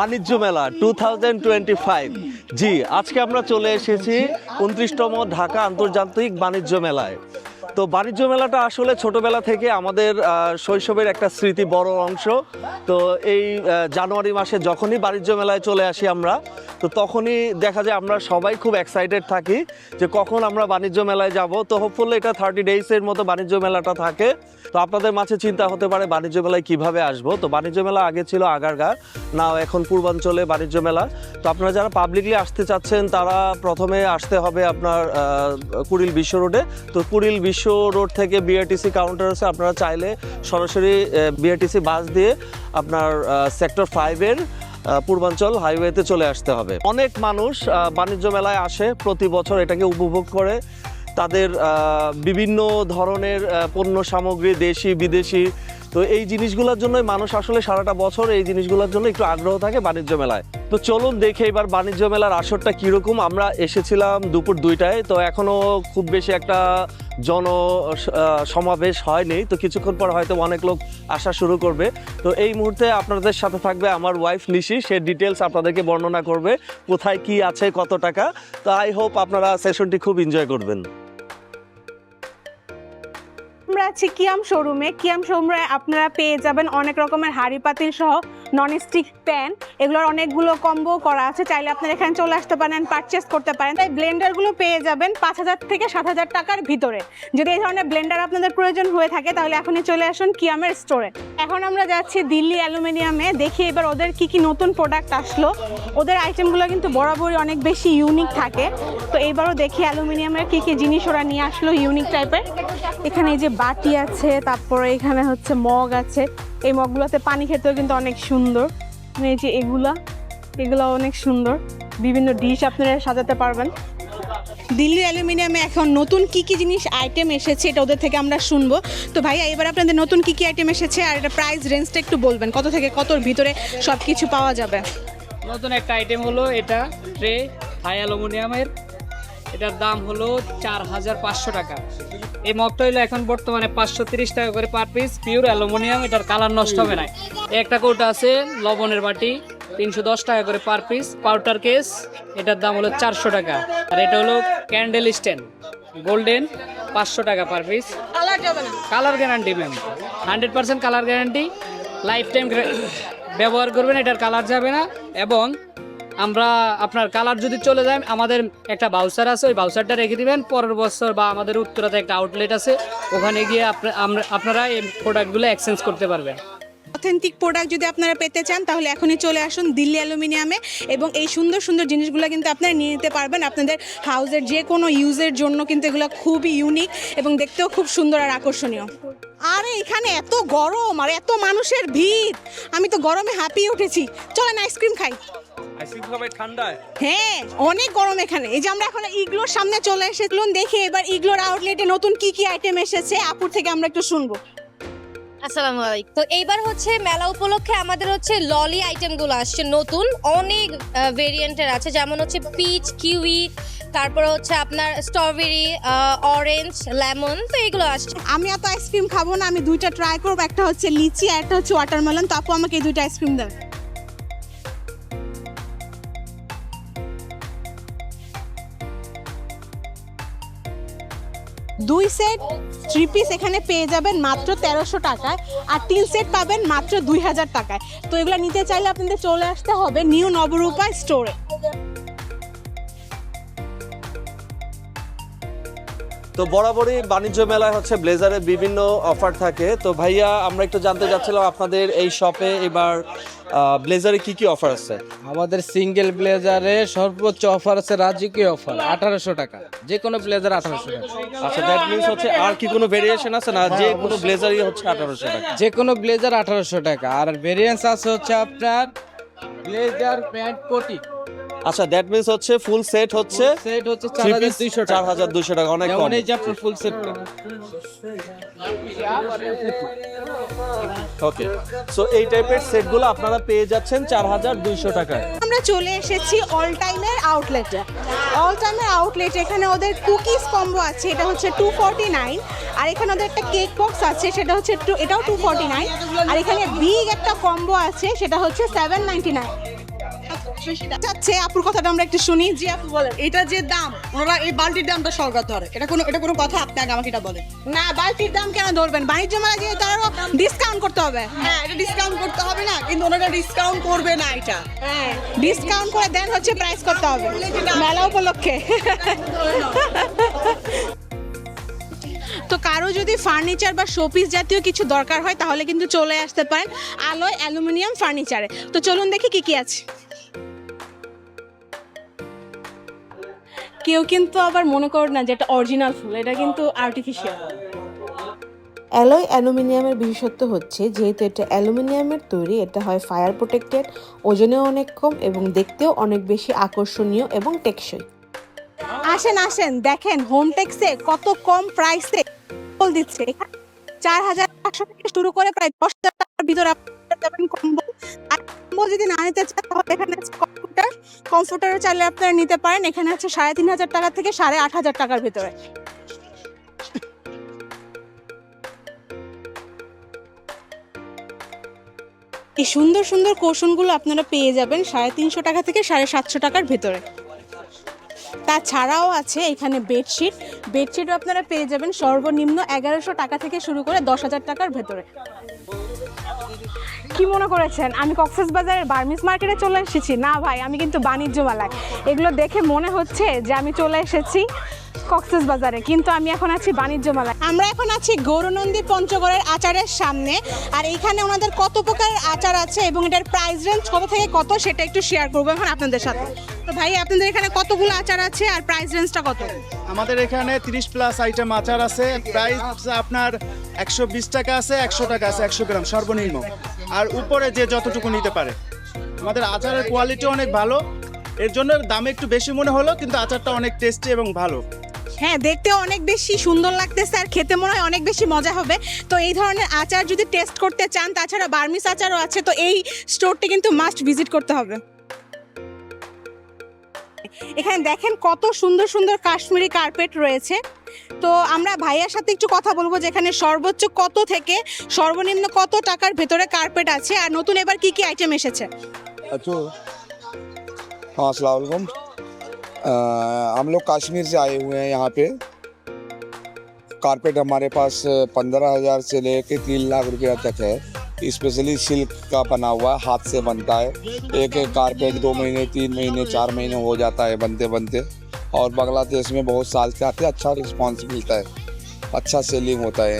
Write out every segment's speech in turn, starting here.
বাণিজ্য মেলা টু জি আজকে আমরা চলে এসেছি উনত্রিশতম ঢাকা আন্তর্জাতিক বাণিজ্য মেলায়। তো বাণিজ্য মেলাটা আসলে ছোটবেলা থেকে আমাদের শৈশবের একটা স্মৃতি বড় অংশ। তো এই জানুয়ারি মাসে যখনই বাণিজ্য মেলায় চলে আসি আমরা, তো তখনই দেখা যায় আমরা সবাই খুব এক্সাইটেড থাকি যে কখন আমরা বাণিজ্য মেলায় যাব। তো হোপফুলি এটা থার্টি ডেইসের মতো বাণিজ্য মেলাটা থাকে। তো আপনাদের মাঝে চিন্তা হতে পারে, বাণিজ্য মেলায় কীভাবে আসব? তো বাণিজ্য মেলা আগে ছিল আগারগা নাও এখন পূর্বাঞ্চলে বাণিজ্য মেলা। তো আপনারা যারা পাবলিকলি আসতে চাচ্ছেন, তারা প্রথমে আসতে হবে আপনার কুড়িল বিশ্ব রোডে তো কুড়িল বিশ্ব রোড থেকে বিআরটিসি কাউন্টার আছে। আপনারা চাইলে সরাসরি বিআরটিসি বাস দিয়ে আপনার সেক্টর ফাইভের পূর্বাঞ্চল হাইওয়েতে চলে আসতে হবে। অনেক মানুষ বাণিজ্য মেলায় আসে প্রতি বছর, এটাকে উপভোগ করে। তাদের বিভিন্ন ধরনের পণ্য সামগ্রী, দেশি, বিদেশি তো এই জিনিসগুলোর জন্যই মানুষ আসলে সারাটা বছর এই জিনিসগুলোর জন্য একটু আগ্রহ থাকে বাণিজ্য মেলায়। তো চলুন দেখে এবার বাণিজ্য মেলার আসরটা কীরকম। আমরা এসেছিলাম দুপুর দুইটায়, তো এখনও খুব বেশি একটা জন সমাবেশ হয়নি। তো কিছুক্ষণ পর হয়তো অনেক লোক আসা শুরু করবে। তো এই মুহূর্তে আপনাদের সাথে থাকবে আমার ওয়াইফ নিশি। সে ডিটেলস আপনাদেরকে বর্ণনা করবে, কোথায় কি আছে, কত টাকা। তো আই হোপ আপনারা সেশনটি খুব এনজয় করবেন। আছি কিয়াম শোরুমে। কিয়াম শোরুমে আপনারা পেয়ে যাবেন অনেক রকমের হাড়ি পাতিল সহ নন স্টিক প্যান এগুলোর অনেকগুলো কম্বো করা আছে। চাইলে আপনারা এখানে চলে আসতে পারেন পারচেস করতে পারেন। তাই ব্লেন্ডারগুলো পেয়ে যাবেন পাঁচ হাজার থেকে সাত হাজার টাকার ভিতরে। যদি এই ধরনের ব্লেন্ডার আপনাদের প্রয়োজন হয়ে থাকে, তাহলে এখনই চলে আসুন কিয়ামের স্টোরে এখন আমরা যাচ্ছি দিল্লি অ্যালুমিনিয়ামে। দেখি এবার ওদের কি কি নতুন প্রোডাক্ট আসলো। ওদের আইটেমগুলো কিন্তু বরাবরই অনেক বেশি ইউনিক থাকে। তো এইবারও দেখি অ্যালুমিনিয়ামের কি কি জিনিস ওরা নিয়ে আসলো ইউনিক টাইপের এখানে এই যে বাটি আছে, তারপরে এখানে হচ্ছে মগ আছে। এই মগগুলোতে পানি খেতেও কিন্তু অনেক সুন্দর। মানে এই যে এগুলা এগুলো অনেক সুন্দর। বিভিন্ন ডিশ আপনারা সাজাতে পারবেন। দিল্লি অ্যালুমিনিয়ামে এখন নতুন কি কি জিনিস আইটেম এসেছে এটা ওদের থেকে আমরা শুনব। তো ভাইয়া এবার আপনাদের নতুন কি কি আইটেম এসেছে আর এটা প্রাইস রেঞ্জটা একটু বলবেন। কত থেকে কতর ভিতরে সব কিছু পাওয়া যাবে? নতুন একটা আইটেম হলো এটা ট্রে হাই অ্যালুমিনিয়ামের এটার দাম হলো চার হাজার পাঁচশো টাকা। এই মগটা হলো এখন বর্তমানে পাঁচশো তিরিশ টাকা করে পার পিস পিওর অ্যালুমিনিয়াম এটার কালার নষ্ট হবে না। একটা কৌটা আছে, লবণের বাটি, তিনশো দশ টাকা করে পার পিস পাউডার কেস এটার দাম হলো চারশো টাকা। আর এটা হলো ক্যান্ডেল স্ট্যান্ড গোল্ডেন পাঁচশো টাকা per piece colour colour guarantee ma'am hundred percent colour guarantee life time ব্যবহার করবেন, এটার কালার যাবে না। এবং আমরা আপনার কালার যদি চলে যায়, আমাদের একটা বাউসার আছে, ওই বাউসারটা রেখে দিবেন। পরের বছর বা আমাদের উত্তরাতে একটা আউটলেট আছে, ওখানে গিয়ে আপনা- আপনারা এই প্রোডাক্টগুলো এক্সচেঞ্জ করতে পারবেন। অথেন্টিক প্রোডাক্ট যদি আপনারা পেতে চান, তাহলে এখনই চলে আসুন দিল্লি অ্যালুমিনিয়ামে এবং এই সুন্দর সুন্দর জিনিসগুলো কিন্তু আপনারা নিয়ে নিতে পারবেন আপনাদের হাউসের যে কোনো ইউজের জন্য কিন্তু এগুলো খুবই ইউনিক এবং দেখতেও খুব সুন্দর আর আকর্ষণীয়। আরে, এখানে এত গরম আর এত মানুষের ভিড়! আমি তো গরমে হাঁপিয়ে উঠেছি। চলেন আইসক্রিম খাই। আইসক্রিম খাবে ঠান্ডায়? হ্যাঁ অনেক গরম এখানে। এই যে আমরা এখন ইগলোর সামনে চলে দেখি এবার ইগলোর আউটলেটে নতুন কি কি আইটেম এসেছে। আপুর থেকে আমরা একটু শুনব। আসসালামু আলাইকুম। তো এইবার হচ্ছে মেলা উপলক্ষে আমাদের হচ্ছে ললি আইটেমগুলো আসছে নতুন। অনেক ভেরিয়েন্টের আছে। যেমন হচ্ছে পিচ কিউই তারপরে হচ্ছে আপনার স্ট্রবেরি অরেঞ্জ লেমন তো এগুলো আসছে। আমি এত আইসক্রিম খাব না আমি দুইটা ট্রাই করব। একটা হচ্ছে লিচি আর একটা হচ্ছে ওয়াটারমেলন তো আপু আমাকে এই দুইটা আইসক্রিম দেন। দুই সেট থ্রি পিস এখানে পেয়ে যাবেন মাত্র তেরোশো টাকায় আর তিন সেট পাবেন মাত্র দুই হাজার টাকায়। তো এগুলো নিতে চাইলে আপনাদের চলে আসতে হবে নিউ নবরূপা স্টোরে তো বরাবরই বাণিজ্য মেলায় হচ্ছে ব্লেজারের বিভিন্ন অফার থাকে। তো ভাইয়া আমরা একটু জানতে চাচ্ছিলাম আপনাদের এই শপে এবার ব্লেজারে কি কি অফার আছে? আমাদের সিঙ্গেল ব্লেজারে সর্বোচ্চ অফার আছে রাজকীয় অফার আঠারোশো টাকা। যে কোনো ব্লেজার আঠারোশো টাকা। আচ্ছা দ্যাট মিনস হচ্ছে আর কি কোনো ভেরিয়েশন আছে না যে কোনো ব্লেজারই হচ্ছে আঠারোশো টাকা? যে কোনো ব্লেজার আঠারোশো টাকা। আর ভেরিয়েন্স আছে হচ্ছে আপনার ব্লেজার প্যান্ট কোটি। আচ্ছা দ্যাট মিনস হচ্ছে ফুল সেট হচ্ছে সেট হচ্ছে চার হাজার দুইশো চার টাকা হাজার দুইশো টাকা অনেক কম। এই যে আপনার ফুল সেট ওকে সো এই টাইপের সেটগুলো আপনারা পেয়ে যাচ্ছেন চার হাজার দুইশো টাকায়। আমরা চলে এসেছি অল টাইমের আউটলেটে অল টাইমের আউটলেট এখানে ওদের কুকিজ কম্বো আছে এটা হচ্ছে টু ফর্টি নাইন আর এখানে ওদের একটা কেক বক্স আছে সেটা হচ্ছে এটাও টু ফর্টি নাইন আর এখানে বিগ একটা কম্বো আছে সেটা হচ্ছে সেভেন নাইনটি নাইন চাচ্ছে আপুর কথাটা আমরা একটু শুনি। জি আপু বলেন। এটা যে দাম ওনারা এই বালতির দামটা সরকার ধরে। এটা কোনো এটা কোনো কথা? আপনি আগে আমাকে এটা বলেন। না বালতির দাম কেন ধরবেন? বাণিজ্য মেলা দিয়ে তারও ডিসকাউন্ট করতে হবে। হ্যাঁ এটা ডিসকাউন্ট করতে হবে না কিন্তু ওনারা ডিসকাউন্ট করবে না এটা। হ্যাঁ ডিসকাউন্ট করে দেন হচ্ছে প্রাইস করতে হবে। মেলা উপলক্ষে। তো কারও যদি ফার্নিচার বা শোপিস জাতীয় কিছু দরকার হয় তাহলে কিন্তু চলে আসতে পারেন আলোয় অ্যালুমিনিয়াম ফার্নিচারে তো চলুন দেখি কি কি আছে। কেউ কিন্তু আবার মনে করো না যে এটা অরিজিনাল ফুল এটা কিন্তু আর্টিফিশিয়াল অ্যালয় অ্যালুমিনিয়ামের বিশেষত্ব হচ্ছে যেহেতু এটা অ্যালুমিনিয়ামের তৈরি এটা হয় ফায়ার প্রোটেক্টেড ওজনেও অনেক কম এবং দেখতেও অনেক বেশি আকর্ষণীয় এবং টেকসই। আসেন আসেন দেখেন হোম টেক্সে কত কম প্রাইসে ফুল দিচ্ছে। চার হাজার পাঁচশো থেকে শুরু করে প্রায় দশ হাজার টাকার ভিতরে আপনারা যাবেন কম্বো আর কম্বো যদি না নিতে চান তাহলে এখানে আছে কম্পিউটার কমফোর্টারও চাইলে আপনারা নিতে পারেন। এখানে আছে সাড়ে তিন হাজার টাকা থেকে সাড়ে আট হাজার টাকার ভিতরে। এই সুন্দর সুন্দর কোশনগুলো আপনারা পেয়ে যাবেন সাড়ে তিনশো টাকা থেকে সাড়ে সাতশো টাকার ভিতরে। তাছাড়াও আছে এখানে বেডশিট বেডশিটও আপনারা পেয়ে যাবেন সর্বনিম্ন এগারোশো টাকা থেকে শুরু করে দশ হাজার টাকার ভেতরে। কি মনে করেছেন? আমি কক্সেস বাজারের বার্মিস মার্কেটে চলে এসেছি? না ভাই আমি কিন্তু বাণিজ্য মেলায়। এগুলো দেখে মনে হচ্ছে যে আমি চলে এসেছি কক্সেস বাজারে কিন্তু আমি এখন আছি বাণিজ্য মেলায়। আমরা এখন আছি গৌরনন্দী পঞ্চগড়ের আচারের সামনে আর এইখানে ওনাদের কত প্রকারের আচার আছে এবং এটার প্রাইস রেঞ্জ কত থেকে কত সেটা একটু শেয়ার করব এখন আপনাদের সাথে। তো ভাই আপনাদের এখানে কতগুলো আচার আছে আর প্রাইস রেঞ্জটা কত? আমাদের এখানে 30 প্লাস আইটেম আচার আছে। প্রাইস আপনার একশো বিশ টাকা আছে একশো টাকা আছে একশো গ্রাম সর্বনিম্ন। আর উপরে যে যতটুকু নিতে পারে। আমাদের আচারের কোয়ালিটি অনেক ভালো। এর জন্য দাম একটু বেশি মনে হলো, কিন্তু আচারটা অনেক টেস্টি এবং ভালো। হ্যাঁ দেখতে অনেক বেশি সুন্দর লাগতেছে আর খেতে মনে হয় অনেক বেশি মজা হবে। তো এই ধরনের আচার যদি টেস্ট করতে চান, তাছাড়া বার্মিস আচারও আছে, তো এই স্টোরটি কিন্তু মাস্ট ভিজিট করতে হবে। এখানে দেখেন কত সুন্দর সুন্দর কাশ্মীরি কার্পেট রয়েছে। তো আমরা ভাইয়ার সাথে একটু কথা বলবো যে এখানে সর্বোচ্চ কত থেকে সর্বনিম্ন কত টাকার ভেতরে কার্পেট আছে আর নতুন এবার কি কি আইটেম এসেছে अच्छा हाँ अस्सलाम वालेकुम अ, हम लोग कश्मीर से आए हुए हैं यहाँ पे कारपेट हमारे पास पंद्रह हजार से लेके तीन लाख रुपया तक है स्पेशली सिल्क का बना हुआ है हाथ से बनता है एक एक कारपेट दो महीने तीन महीने चार महीने हो जाता है बनते बनते और बांग्लादेश में बहुत साल से आते हैं अच्छा रिस्पांस मिलता है अच्छा सेलिंग होता है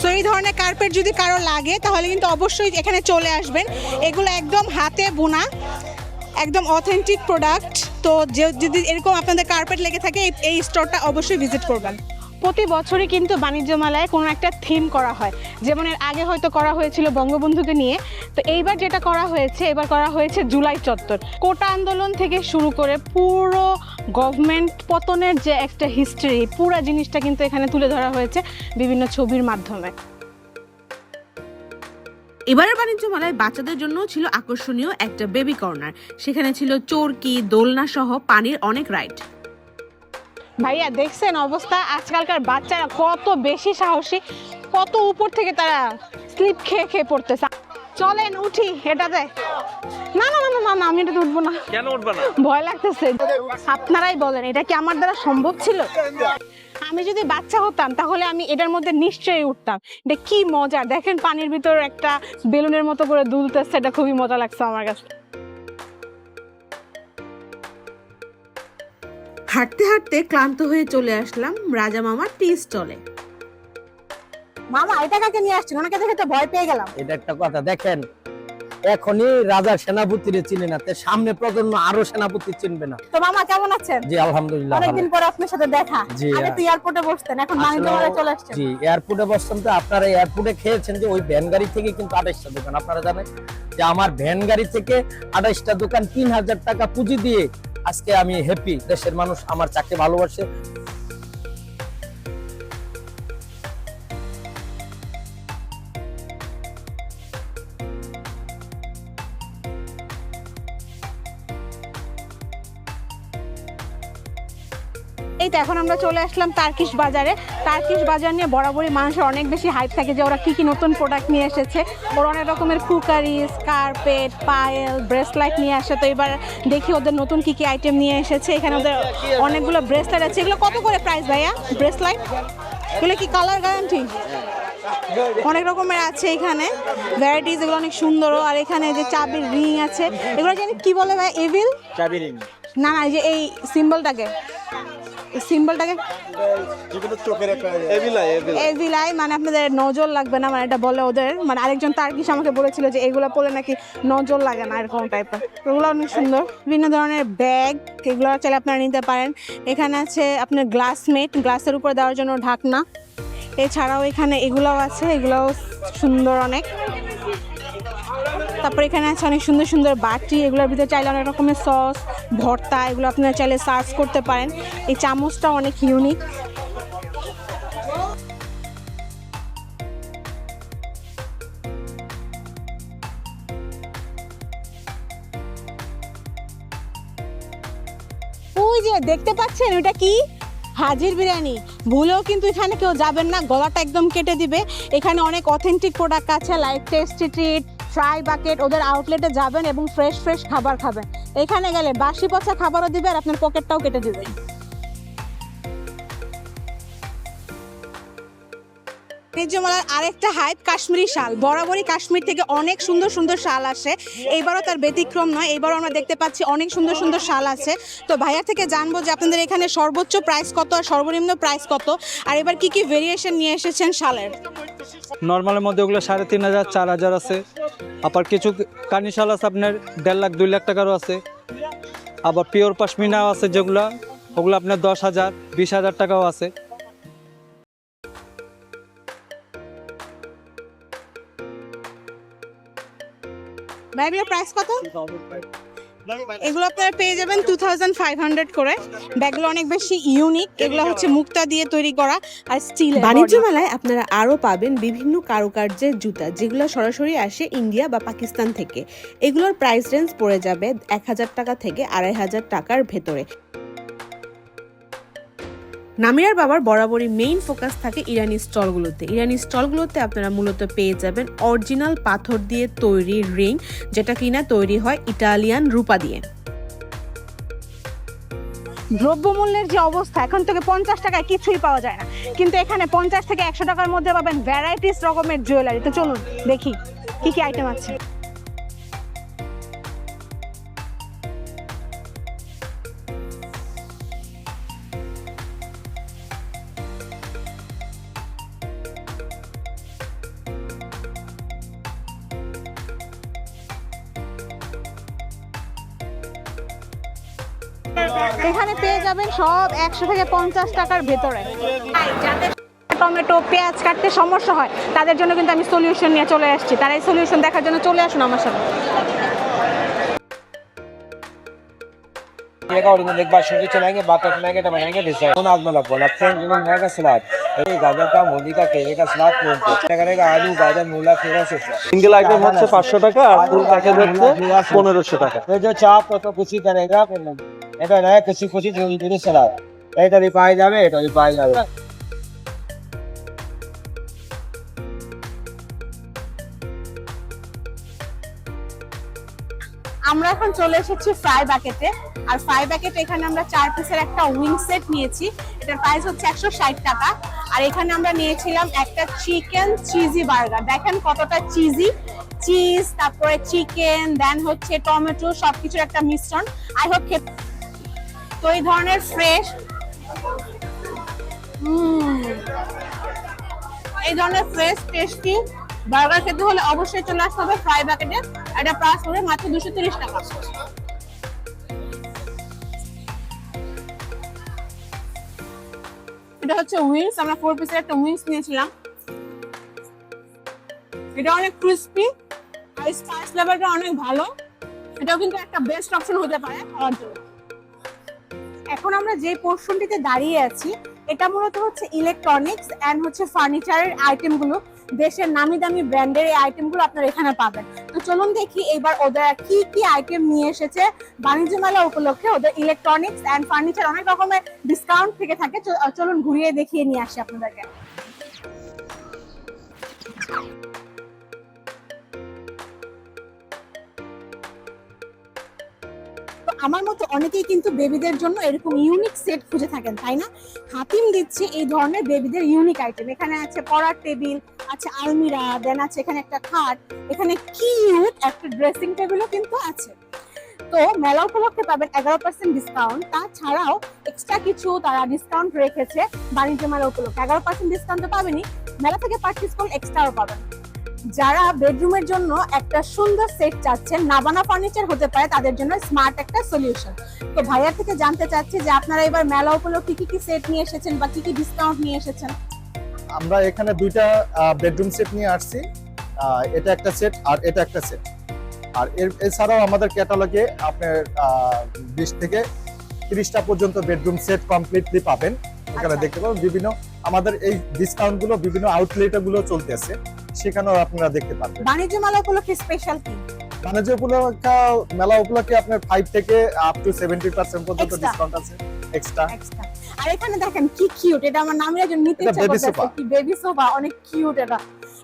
সো এই ধরনের কার্পেট যদি কারো লাগে তাহলে কিন্তু অবশ্যই এখানে চলে আসবেন এগুলো একদম হাতে বোনা একদম অথেন্টিক প্রোডাক্ট তো যে যদি এরকম আপনাদের কার্পেট লেগে থাকে এই- এই স্টোরটা অবশ্যই ভিজিট করবেন প্রতি বছরই কিন্তু বাণিজ্য মেলায় কোনো একটা থিম করা হয়। যেমন এর আগে হয়তো করা হয়েছিল বঙ্গবন্ধুকে নিয়ে। তো এইবার যেটা করা হয়েছে, এবার করা হয়েছে জুলাই চত্বর। কোটা আন্দোলন থেকে শুরু করে পুরো গভর্নমেন্ট পতনের যে একটা হিস্ট্রি পুরো জিনিসটা কিন্তু এখানে তুলে ধরা হয়েছে বিভিন্ন ছবির মাধ্যমে। এবারের বাণিজ্য মেলায় বাচ্চাদের জন্য ছিল আকর্ষণীয় একটা বেবি কর্নার সেখানে ছিল চরকি, দোলনা সহ পানির অনেক রাইড ভাইয়া দেখছেন অবস্থা? আজকালকার বাচ্চারা কত বেশি সাহসী কত উপর থেকে তারা স্লিপ খেয়ে খেয়ে পড়তেছে। চলেন উঠি এটাতে না না না না, না আমি এটাতে উঠবো না। কেন উঠবে না? ভয় লাগতেছে। আপনারাই বলেন এটা কি আমার দ্বারা সম্ভব ছিল? আমি যদি বাচ্চা হতাম তাহলে আমি এটার মধ্যে নিশ্চয়ই উঠতাম। এটা কি মজা। দেখেন পানির ভিতর একটা বেলুনের মতো করে দুলতেছে এটা খুবই মজা লাগছে আমার কাছে। হাঁটতে হাঁটতে ক্লান্ত হয়ে চলে আসলাম রাজা মামার টি স্টলে। মামা এটা কাকে নিয়ে আসছেন? ওনাকে দেখে তো ভয় পেয়ে গেলাম। এটা একটা কথা দেখেন এখনই সেনাপতিরে চিনে না সামনে প্রজন্ম আরও সেনাপতি চিনবে না। তো মামা কেমন আছেন? জি আলহামদুলিল্লাহ অনেকদিন পরে আপনার সাথে দেখা। আগে তো এয়ারপোর্টে বসতেন এখন চলে আসছেন। জি এয়ারপোর্টে বসতাম তো আপনারা এয়ারপোর্টে খেয়েছেন যে ওই ভ্যান গাড়ি থেকে কিন্তু আঠাইশটা দোকান। আপনারা জানেন যে আমার ভ্যান গাড়ি থেকে আঠাইশটা দোকান তিন হাজার টাকা পুঁজি দিয়ে আজকে আমি হ্যাপি দেশের মানুষ আমার চাকরি ভালোবাসে। তো এখন আমরা চলে আসলাম তার্কিশ বাজারে। তার্কিশ বাজার নিয়ে বরাবরই মানুষের অনেক বেশি হাইপ থাকে যে ওরা কি কি নতুন প্রোডাক্ট নিয়ে এসেছে। ওরা অনেক রকমের কুকারিজ কার্পেট পায়েল ব্রেসলাইট নিয়ে আসে। তো এবার দেখি ওদের নতুন কি কি আইটেম নিয়ে এসেছে। এখানে ওদের অনেকগুলো ব্রেসলাইট আছে। এগুলো কত করে প্রাইস ভাইয়া? ব্রেসলাইট এগুলো কি কালার গ্যারান্টি অনেক রকমের আছে এখানে। ভ্যারাইটিস এগুলো অনেক সুন্দর আর এখানে যে চাবির রিং আছে। এগুলো জানি কি বলে ভাই এভিল চাবি রিং না না এই যে এই সিম্বলটাকে সিম্বলটাকে এভিলাই এভিলাই মানে আপনাদের নজর লাগবে না মানে এটা বলে ওদের। মানে আরেকজন তার কিছু আমাকে বলেছিল যে এগুলো পরলে নাকি নজর লাগে না এরকম টাইপের এগুলো অনেক সুন্দর। বিভিন্ন ধরনের ব্যাগ এগুলো চাইলে আপনারা নিতে পারেন। এখানে আছে আপনার গ্লাসমেট গ্লাসের উপর দেওয়ার জন্য ঢাকনা। এছাড়াও এখানে এগুলোও আছে এগুলোও সুন্দর অনেক। তারপর এখানে আছে অনেক সুন্দর সুন্দর বাটি, এগুলোর ভিতরে চাইলে অনেক রকমের সস, ভর্তা, এগুলো আপনারা চাইলে সার্চ করতে পারেন। এই চামচটা অনেক ইউনিক ওই যে দেখতে পাচ্ছেন ওটা কি? হাজির বিরিয়ানি। ভুলেও কিন্তু এখানে কেউ যাবেন না, গলাটা একদম কেটে দিবে। এখানে অনেক অথেন্টিক প্রোডাক্ট আছে like tasty treat fry bucket ওদের আউটলেটে যাবেন এবং ফ্রেশ ফ্রেশ খাবার খাবেন। এখানে গেলে বাসি পচা খাবারও দিবে আর আপনার পকেটটাও কেটে দিবে। বাণিজ্যমেলার আরেকটা হাইপ কাশ্মীরি শাল। বরাবরই কাশ্মীর থেকে অনেক সুন্দর সুন্দর শাল আসে। এইবারও তার ব্যতিক্রম নয় এবারও আমরা দেখতে পাচ্ছি অনেক সুন্দর সুন্দর শাল আছে। তো ভাইয়ার থেকে জানব যে আপনাদের এখানে সর্বোচ্চ প্রাইস কত আর সর্বনিম্ন প্রাইস কত? আর এবার কি কি ভেরিয়েশন নিয়ে এসেছেন শালের? নর্মালের মধ্যে ওগুলো সাড়ে তিন হাজার চার হাজার আছে। আবার কিছু কানিশাল আছে, আপনার দেড় লাখ, দুই লাখ টাকারও আছে। আবার পিওর পাশমিনাও আছে যেগুলো, ওগুলো আপনার দশ হাজার, বিশ হাজার টাকাও আছে। ভাই প্রাইস কত? এগুলো আপনারা পেয়ে যাবেন টু থাউজেন্ড ফাইভ হান্ড্রেড করে। ব্যাগগুলো অনেক বেশি ইউনিক এগুলো হচ্ছে মুক্তা দিয়ে তৈরি করা আর স্টিল বাণিজ্য মেলায় আপনারা আরও পাবেন বিভিন্ন কারুকার্যের জুতা যেগুলো সরাসরি আসে ইন্ডিয়া বা পাকিস্তান থেকে। এগুলোর প্রাইস রেঞ্জ পড়ে যাবে এক হাজার টাকা থেকে আড়াই হাজার টাকার ভেতরে। নামিয়ার বাবার বরাবরই মেইন ফোকাস থাকে ইরানি স্টলগুলোতে। ইরানি স্টলগুলোতে আপনারা মূলত পেয়ে যাবেন অরিজিনাল পাথর দিয়ে তৈরি রিং যেটা কিনা তৈরি হয় ইটালিয়ান রূপা দিয়ে। দ্রব্যমূল্যের যে অবস্থা, এখন থেকে পঞ্চাশ টাকায় কিছুই পাওয়া যায় না। কিন্তু এখানে পঞ্চাশ থেকে একশো টাকার মধ্যে পাবেন ভ্যারাইটিস রকমের জুয়েলারি তো চলুন, দেখি কি কি আইটেম আছে। সব একশো থেকে পঞ্চাশ টাকার ভেতরে। টমেটো, পেঁয়াজ কাটতে সমস্যা হয়, তাদের জন্য কিন্তু আমি সলিউশন নিয়ে চলে আসছি। তারা এই সলিউশন দেখার জন্য চলে আসুন আমার সাথে। एक और एक बार शुरू चलाएंगे बात बनाएंगे तो बनाएंगे डिजाइन आज मतलब बोला फ्रेंड रहेगा सलाद गाजर का मूली का केले का सलाद क्या करेगा आलू गाजर मूला खीरा से সিঙ্গেল আইটেম হচ্ছে পাঁচশো টাকা আর ফুল প্যাকেজ হচ্ছে পনেরোশো টাকা ये जो चाप तो, तो कुछ ही करेगा ये तो नया कुछ कुछ ही सलाद ये तो रिपाई जावे আমরা এখন চলে এসেছি ফ্রাই ব্যাকেটে আর ফ্রাই ব্যাকেটে এখানে আমরা চার পিসের একটা উইং সেট নিয়েছি। এটার প্রাইস হচ্ছে একশো ষাট টাকা। আর এখানে আমরা নিয়েছিলাম একটা চিকেন চিজি বার্গার দেখেন কতটা চিজি চিজ তারপরে চিকেন দেন হচ্ছে টমেটো, সবকিছুর একটা মিশ্রণ। আই হোপ খেতে তো এই ধরনের ফ্রেশ এই ধরনের ফ্রেশ টেস্টি বার্গার খেতে হলে অবশ্যই চলে আসতে হবে ফ্রাই ব্যাকেটে এটা প্রাইস পড়বে মাত্র দুশো তিরিশ টাকা। এটা হচ্ছে উইংস, আমরা ফোর পিসের একটা উইংস নিয়েছিলাম। এটা অনেক ক্রিস্পি আর স্পাইস লেভেলটা অনেক ভালো। এটাও কিন্তু একটা বেস্ট অপশন হতে পারে খাওয়ার জন্য। এখন আমরা যে পোর্শনটিতে দাঁড়িয়ে আছি, এটা মূলত হচ্ছে ইলেকট্রনিক্স এন্ড হচ্ছে ফার্নিচারের আইটেমগুলো দেশের নামি দামি ব্র্যান্ডের এই আইটেমগুলো আপনারা এখানে পাবেন। তো চলুন দেখি এবার ওদের কি কি আইটেম নিয়ে এসেছে। বাণিজ্য মেলা উপলক্ষে ওদের ইলেকট্রনিক্স অ্যান্ড ফার্নিচার অনেক রকমের ডিসকাউন্ট থেকে থাকে। চলুন ঘুরিয়ে দেখিয়ে নিয়ে আসি আপনাদেরকে। আমার মতো অনেকেই কিন্তু বেবিদের জন্য এরকম ইউনিক সেট খুঁজে থাকেন, তাই না? হাতিম দিচ্ছে এই ধরনের বেবিদের ইউনিক আইটেম এখানে আছে পড়ার টেবিল আছে আলমিরা দেন আছে এখানে একটা খাট, এখানে কিউট একটা ড্রেসিং টেবিলও কিন্তু আছে। তো মেলা উপলক্ষে পাবেন এগারো পার্সেন্ট ডিসকাউন্ট তাছাড়াও এক্সট্রা কিছু তারা ডিসকাউন্ট রেখেছে বাণিজ্য মেলা উপলক্ষে। এগারো পার্সেন্ট ডিসকাউন্ট তো পাবেনই, মেলা থেকে পার্চেস করলে এক্সট্রাও পাবেন। যারা বেডরুমের জন্য একটা সুন্দর সেট চাচ্ছেন নাবানা ফার্নিচার হতে পারে তাদের জন্য স্মার্ট একটা সলিউশন তো ভাইয়ার থেকে জানতে চাচ্ছি যে আপনারা এবার মেলা উপলক্ষে কি কি সেট নিয়ে এসেছেন বা কি কি ডিসকাউন্ট নিয়ে এসেছেন? আমরা এখানে দুইটা বেডরুম সেট নিয়ে আসছি। এটা একটা সেট আর এটা একটা সেট আর এর এছাড়াও আমাদের ক্যাটালগে আপনার বিশ থেকে তিরিশটা পর্যন্ত বেডরুম সেট কমপ্লিটলি পাবেন। এখানে আচ্ছা। দেখতে পাবেন বিভিন্ন আমাদের এই ডিসকাউন্টগুলো বিভিন্ন আউটলেটগুলো চলতেছে। সেখানেও আপনারা দেখতে পারবেন। বাণিজ্য মেলা উপলক্ষে স্পেশাল কি? বাণিজ্য উপলক্ষে মেলা উপলক্ষে আপনার ফাইভ থেকে আপ টু সেভেন্টি পার্সেন্ট পর্যন্ত Extra. ডিসকাউন্ট আছে। এক্সট্রা আর এখানে দেখেন কি কিউট এটা আমার নামের জন্য নিতে ইচ্ছা baby কি বেবি সোফা অনেক কিউট এটা।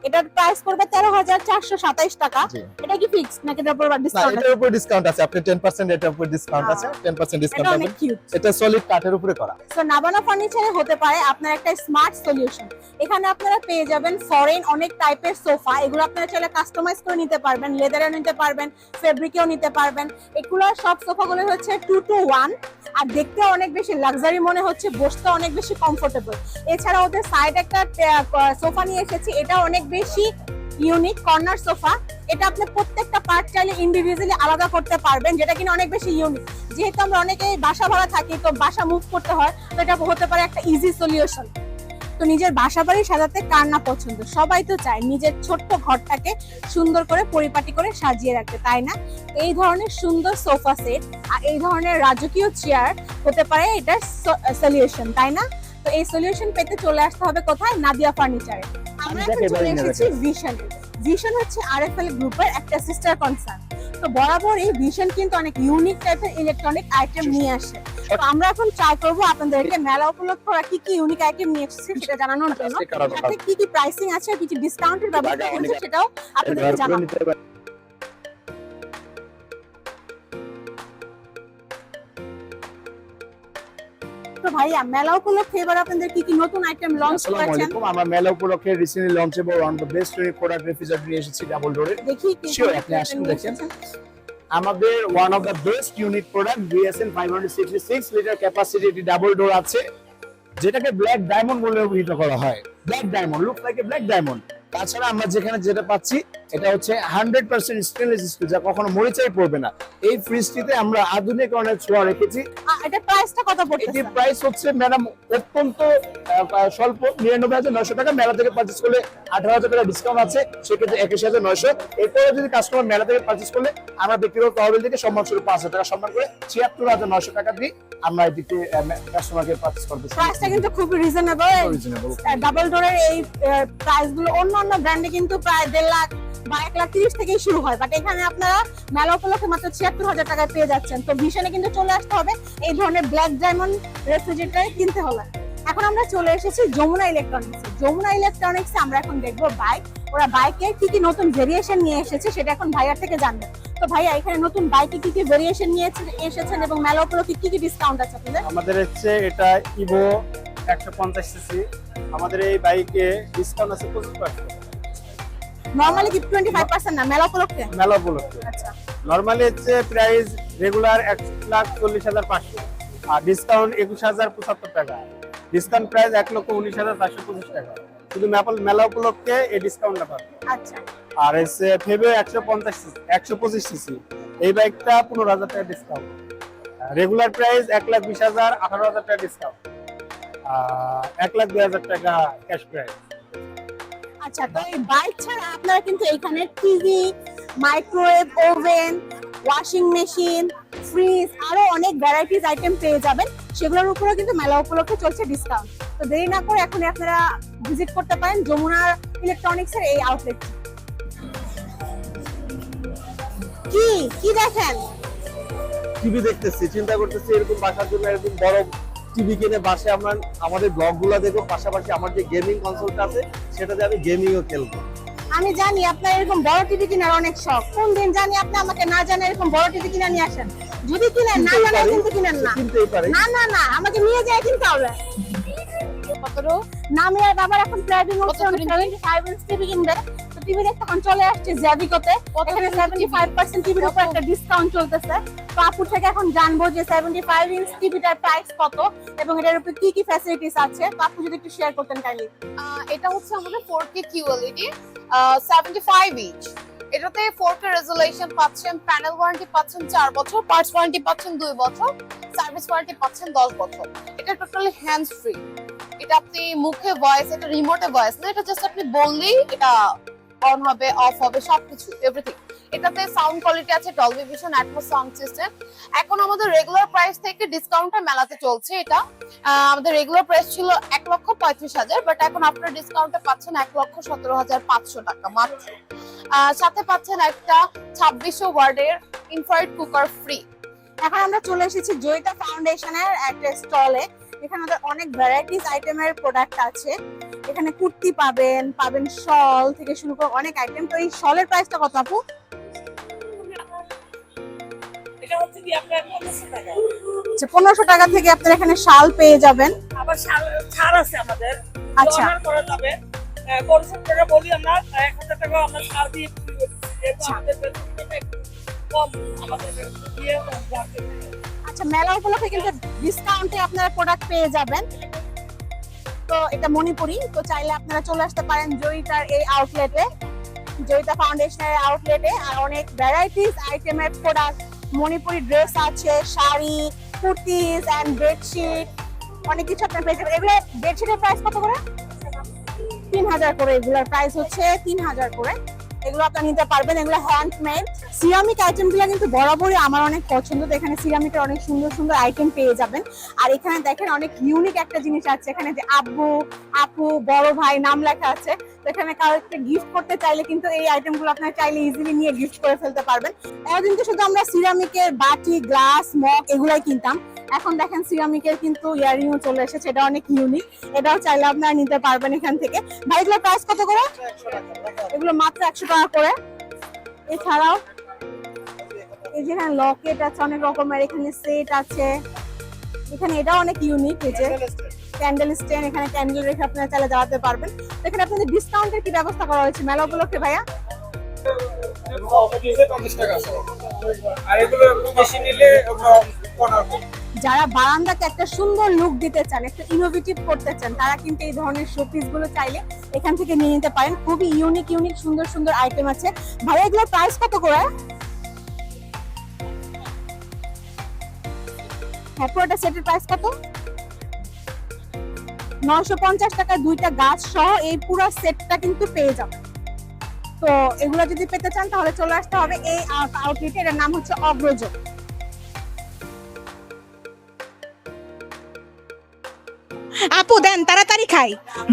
এটার প্রাইস পড়বে তেরো হাজার চারশো সাতাইশ টাকা। এটা কি ফিক্স নাকি এটার উপর ডিসকাউন্ট এটার উপর ডিসকাউন্ট আছে। আপনি টেন পার্সেন্ট এটার উপর ডিসকাউন্ট আছে। টেন পার্সেন্ট ডিসকাউন্ট অনেক কিউট এটা সলিড কাঠের উপরে করা। সো নাবানা ফার্নিচারে হতে পারে আপনার একটা স্মার্ট সলিউশন এখানে আপনারা পেয়ে যাবেন ফরেন অনেক টাইপের সোফা এগুলো আপনারা চাইলে কাস্টমাইজ করে নিতে পারবেন। লেদারে নিতে পারবেন ফেব্রিকেও নিতে পারবেন। এগুলো সব সোফাগুলো হচ্ছে টু টু ওয়ান আর দেখতে অনেক বেশি লাক্সারি মনে হচ্ছে বসতে অনেক বেশি কমফোর্টেবল এছাড়া ওদের সাইড একটা সোফা নিয়ে এসেছি। এটা অনেক বেশি ইউনিক কর্নার সোফা এটা আপনি প্রত্যেকটা পার্ট চাইলে ইন্ডিভিজুয়ালি আলাদা করতে পারবেন, যেটা কিনা অনেক বেশি ইউনিক যেহেতু আমরা অনেকে বাসা ভাড়া থাকি, তো বাসা মুভ করতে হয়, তো এটা হতে পারে একটা ইজি সলিউশন তো নিজের বাসা বাড়ি সাজাতে কার না পছন্দ? সবাই তো চায় নিজের ছোট্ট ঘরটাকে সুন্দর করে পরিপাটি করে সাজিয়ে রাখতে, তাই না? এই ধরনের সুন্দর সোফা সেট আর এই ধরনের রাজকীয় চেয়ার হতে পারে এটার সলিউশন তাই না? তো এই সলিউশন পেতে চলে আসতে হবে কোথায়? নাদিয়া ফার্নিচারে আমরা এখন চলে এসেছি ভিশন ভিশন হচ্ছে আরএফএল গ্রুপের একটা সিস্টার কনসার্ন তো বরাবর এই ভিশন কিন্তু অনেক ইউনিক টাইপের ইলেকট্রনিক আইটেম নিয়ে আসে। তো আমরা এখন ট্রাই করব আপনাদেরকে মেলা উপলক্ষে কি কি ইউনিক আইটেম নিয়ে এসেছে সেটা জানানোর জন্য। সাথে কি কি প্রাইসিং আছে কি কি ডিসকাউন্টের ব্যবস্থা হচ্ছে সেটাও আপনাদেরকে জানাব। ভাইয়া মেলা উপলক্ষে এবার আপনাদের কি কি নতুন আইটেম লঞ্চ করেছেন? আমরা মেলা উপলক্ষে recently লঞ্চেবল one of the best product refrigerator এসেছি ডাবল দেখি কি আপনি আসুন দেখেন। আমাদের one of the best unique product BSN five hundred sixty six litre capacity এটি ডাবল ডোর আছে যেটাকে ব্ল্যাক ডায়মন্ড বলে অভিহিত করা হয়। Black diamond look like a black diamond তাছাড়া আমরা যেখানে যেটা পাচ্ছি এটা হচ্ছে হান্ড্রেড পার্সেন্ট স্টেনলেস স্টিল যা কখনো মরিচাই পড়বে না। এই ফ্রিজটিতে আমরা আধুনিকরণের ছোঁয়া রেখেছি। এটা প্রাইসটা কত পড়তেছে? এটির প্রাইস হচ্ছে ম্যাডাম অত্যন্ত স্বল্প নিরানব্বই হাজার নয়শো টাকা। মেলা থেকে পার্চেস করলে আঠারো হাজার টাকা ডিসকাউন্ট আছে সেক্ষেত্রে একুশ হাজার নয়শো। এরপরে যদি কাস্টমার মেলা থেকে পার্চেস করলে আমরা ব্যক্তিগত তহবিল থেকে সম্মান পাঁচ হাজার টাকা সম্মান করে ছিয়াত্তর হাজার নয়শো টাকা দিয়ে আমরা এটিকে কাস্টমারকে পার্চেস করতে প্রাইসটা কিন্তু খুব রিজনেবল ডাবল ডোরের এই প্রাইসগুলো অন্য অন্য ব্র্যান্ডে কিন্তু প্রায় দেড় লাখ বা এক লাখ তিরিশ থেকেই শুরু হয় বাট এখানে আপনারা মেলা উপলক্ষে মাত্র ছিয়াত্তর হাজার টাকায় পেয়ে যাচ্ছেন। তো ভীষণে কিন্তু চলে আসতে হবে, এই ধরনের ব্ল্যাক ডায়মন্ড রেফ্রিজারেটর কিনতে হলে এখন আমরা চলে এসেছি যমুনা ইলেকট্রনিক্স যমুনা ইলেকট্রনিক্সে আমরা এখন দেখব বাইক ওরা বাইকের কি কি নতুন ভেরিয়েশন নিয়ে এসেছে সেটা এখন ভাইয়ার থেকে জানব। তো ভাইয়া, এখানে নতুন বাইকে কি কি ভেরিয়েশন নিয়ে এসেছেন এবং মেলা উপলক্ষে কি কি ডিসকাউন্ট আছে আপনাদের? আমাদের হচ্ছে এটা ইভো একশো পঞ্চাশ সিসি আমাদের এই বাইকে ডিসকাউন্ট আছে পঁচিশ পার্সেন্ট নর্মালি কি টোয়েন্টি ফাইভ পার্সেন্ট না মেলা উপলক্ষে? মেলা উপলক্ষে। আচ্ছা। নর্মালি হচ্ছে প্রাইস রেগুলার এক লাখ চল্লিশ হাজার পাঁচশো। আর ডিসকাউন্ট একুশ হাজার পঁচাত্তর টাকা। ডিসকাউন্ট প্রাইস এক লক্ষ উনিশ হাজার চারশো পঁচিশ টাকা। শুধু ম্যাপল মেলা উপলক্ষে এই ডিসকাউন্টটা পাবে আচ্ছা। আর এসে ফেবে একশো পঞ্চাশ একশো পঁচিশ সিসি এই বাইকটা পনেরো হাজার টাকা ডিসকাউন্ট রেগুলার প্রাইস এক লাখ বিশ হাজার আঠারো হাজার টাকা ডিসকাউন্ট এক লাখ দুই হাজার টাকা ক্যাশ প্রাইস আচ্ছা তো এই বাইক ছাড়া আপনারা কিন্তু এখানে TV microwave oven washing machine fridge আরও অনেক ভ্যারাইটিস আইটেম পেয়ে যাবেন। সেগুলোর উপরেও কিন্তু মেলা উপলক্ষে চলছে ডিসকাউন্ট তো দেরি না করে এখনই আপনারা ভিজিট করতে পারেন যমুনা ইলেকট্রনিক্স এর এই আউটলেট কি? কি দেখেন? টিভি দেখতেছি, চিন্তা করতেছি এরকম বাসার জন্য এরকম বড় টিভি কিনে বাসে আমরা আমাদের ব্লগগুলো দেখব পাশাপাশি আমার যে গেমিং কনসোলটা আছে সেটাতে আমি গেমিংও খেলব। আমি জানি আপনার এরকম বড় টিভি কেনার অনেক শখ। কোন দিন জানি আপনি আমাকে না জানে এরকম বড় টিভি কিনে নিয়ে আসেন। যদি কিনেন না কিনতেই জানে কিন্তু কিনেন না। কিনতেই পারি। না না না আমাকে নিয়ে যায় কিনতে হবে। নামের বাবার এখন সেভেন্টি ফাইভ ইঞ্চ টিভি কিনবে। তো টিভি দেখতে চলে আসছে জ্যাভিকোতে এখানে সেভেন্টি ফাইভ পার্সেন্ট টিভির উপর একটা ডিসকাউন্ট চলতেছে। তো আপুর থেকে এখন জানব যে সেভেন্টি ফাইভ ইঞ্চ টিভিটার প্রাইস কত এবং এটার উপর কি কি ফ্যাসিলিটিস আছে। তো আপু যদি একটু শেয়ার করতেন কাইন্ডলি এটা হচ্ছে আমাদের four K QLED seventy five inch এটাতে ফোর কে রেজুলেশন পাচ্ছেন প্যানেল ওয়ারেন্টি পাচ্ছেন চার বছর পার্টস ওয়ারেন্টি পাচ্ছেন দুই বছর সার্ভিস ওয়ারেন্টি পাচ্ছেন দশ বছর। এটা টোটালি হ্যান্ডস ফ্রি এটা আপনি মুখে ভয়েস এটা রিমোটে ভয়েস না এটা জাস্ট আপনি বললেই এটা অন হবে অফ হবে, সবকিছু এভরিথিং এটাতে সাউন্ড কোয়ালিটি আছে Dolby vision Atmos sound system এখন আমাদের রেগুলার প্রাইস থেকে ডিসকাউন্টটা মেলাতে চলছে এটা। আমাদের রেগুলার প্রাইস ছিল এক লক্ষ পঁয়ত্রিশ হাজার বাট এখন আপনার ডিসকাউন্টে পাচ্ছেন এক লক্ষ সতেরো হাজার পাঁচশো টাকা মাত্র। সাথে পাচ্ছেন একটা ছাব্বিশশো ওয়ার্ডের ইনফ্রাইড কুকার ফ্রি এখন আমরা চলে এসেছি জয়িতা ফাউন্ডেশনের একটা স্টলে এখানে ওদের অনেক ভ্যারাইটিস আইটেমের প্রোডাক্ট আছে। এখানে কুর্তি পাবেন পাবেন শল থেকে শুরু করে অনেক আইটেম তো এই শলের প্রাইসটা কত আপু? এটা হচ্ছে পনেরোশো টাকা। আচ্ছা পনেরোশো টাকা থেকে আপনারা এখানে শাল পেয়ে যাবেন। আবার ছাড়- ছাড় আছে আমাদের। আচ্ছা। করা যাবে। বলি আমরা এক হাজার টাকা আমরা ছাড় দিয়ে বিক্রি করছি। যেহেতু আমাদের কম আমাদের দিয়ে রাখতে আচ্ছা মেলা উপলক্ষে কিন্তু ডিসকাউন্টে আপনারা প্রোডাক্ট পেয়ে যাবেন। তো এটা মণিপুরি, তো চাইলে আপনারা চলে আসতে পারেন জয়িতার এই আউটলেটে জয়িতা ফাউন্ডেশনের আউটলেটে আর অনেক ভ্যারাইটিস আইটেমের প্রোডাক্ট মণিপুরি ড্রেস আছে, শাড়ি কুর্তিজ অ্যান্ড বেডশিট অনেক কিছু আপনার পেয়ে যাবেন। এগুলো বেডশিটের প্রাইস কত করে? তিন হাজার করে। এগুলোর প্রাইস হচ্ছে তিন হাজার করে। এগুলো আপনারা নিতে পারবেন। এগুলো হ্যান্ডমেড সিরামিক আইটেমগুলো কিন্তু বরাবরই আমার অনেক পছন্দ। তো এখানে সিরামিকের অনেক সুন্দর সুন্দর আইটেম পেয়ে যাবেন। আর এখানে দেখেন অনেক ইউনিক একটা জিনিস আছে। এখানে যে আব্বু আপু বড় ভাই নাম লেখা আছে। তো এখানে কাউকে গিফট করতে চাইলে কিন্তু এই আইটেমগুলো আপনারা চাইলে ইজিলি নিয়ে গিফট করে ফেলতে পারবেন। এতদিন তো শুধু আমরা সিরামিকের বাটি গ্লাস মগ এগুলাই কিনতাম। এখন দেখেন সিরামিকের কিন্তু ইয়ারিংও চলে এসেছে। এটা অনেক ইউনিক এটাও চাইলে আপনারা নিতে পারবেন এখান থেকে। ভাই এগুলোর প্রাইস কত করে? এগুলো মাত্র একশো টাকা করে। এছাড়াও এই যে এখানে লকেট আছে অনেক রকমের। এখানে সেট আছে। এখানে এটাও অনেক ইউনিক এই যে ক্যান্ডেল স্ট্যান্ড এখানে ক্যান্ডেল রেখে আপনারা চাইলে জ্বালাতে পারবেন। এখানে আপনাদের ডিসকাউন্টের কি ব্যবস্থা করা হয়েছে মেলা উপলক্ষে ভাইয়া? আর এগুলো বেশি নিলে যারা বারান্দাকে একটা সুন্দর লুক দিতে চান, একটা ইনোভেটিভ করতে চান, তারা কিন্তু এই ধরনের শোপিসগুলো চাইলে এখান থেকে নিয়ে নিতে পারেন। খুবই ইউনিক ইউনিক সুন্দর সুন্দর আইটেম আছে। ভাইয়া, এগুলোর প্রাইস কত করে? হ্যাঁ পুরোটা সেটের প্রাইস কত? নয়শো পঞ্চাশ টাকা দুইটা গাছ সহ এই পুরো সেটটা কিন্তু পেয়ে যাবে তো এগুলো যদি পেতে চান, তাহলে চলে আসতে হবে এই আউটলেটে এটার নাম হচ্ছে অগ্রজ আপু দেন তাড়াতাড়ি খাই।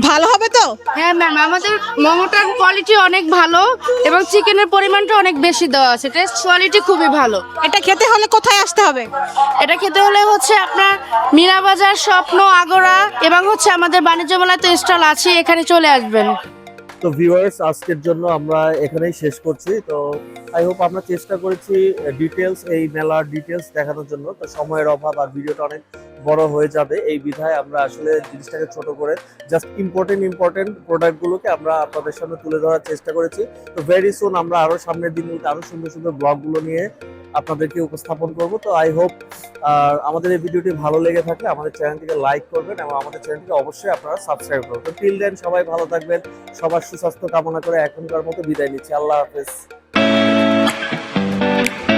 ভালো হবে তো? হ্যাঁ ম্যাম আমাদের মোমোটার কোয়ালিটি অনেক ভালো এবং চিকেনের পরিমাণটা অনেক বেশি দেওয়া আছে। টেস্ট কোয়ালিটি খুবই ভালো। এটা খেতে হলে কোথায় আসতে হবে? এটা খেতে হলে হচ্ছে আপনার মীরাবাজার স্বপ্ন আগরা এবং হচ্ছে আমাদের বাণিজ্য মেলায় তো স্টল আছে এখানে চলে আসবেন। তো ভিউয়ার্স আজকের জন্য আমরা এখানেই শেষ করছি। তো আই হোপ আমরা চেষ্টা করেছি ডিটেলস এই মেলার ডিটেলস দেখানোর জন্য। তো সময়ের অভাব আর ভিডিওটা অনেক বড় হয়ে যাবে। এই বিধায় আমরা আসলে জিনিসটাকে ছোট করে জাস্ট ইম্পর্টেন্ট ইম্পর্টেন্ট প্রোডাক্টগুলোকে আমরা আপনাদের সামনে তুলে ধরার চেষ্টা করেছি। তো ভেরি সুন আমরা আরও সামনের দিনগুলোতে আরও সুন্দর সুন্দর ব্লগগুলো নিয়ে আপনাদেরকে উপস্থাপন করব। তো আই হোপ আমাদের এই ভিডিওটি ভালো লেগে থাকলে আমাদের চ্যানেলটিকে লাইক করবেন এবং আমাদের চ্যানেলটিকে অবশ্যই আপনারা সাবস্ক্রাইব করবেন। তো টিল দেন সবাই ভালো থাকবেন, সবার সুস্বাস্থ্য কামনা করে এখনকার মতো বিদায় নিচ্ছি। আল্লাহ হাফেজ। Thank you.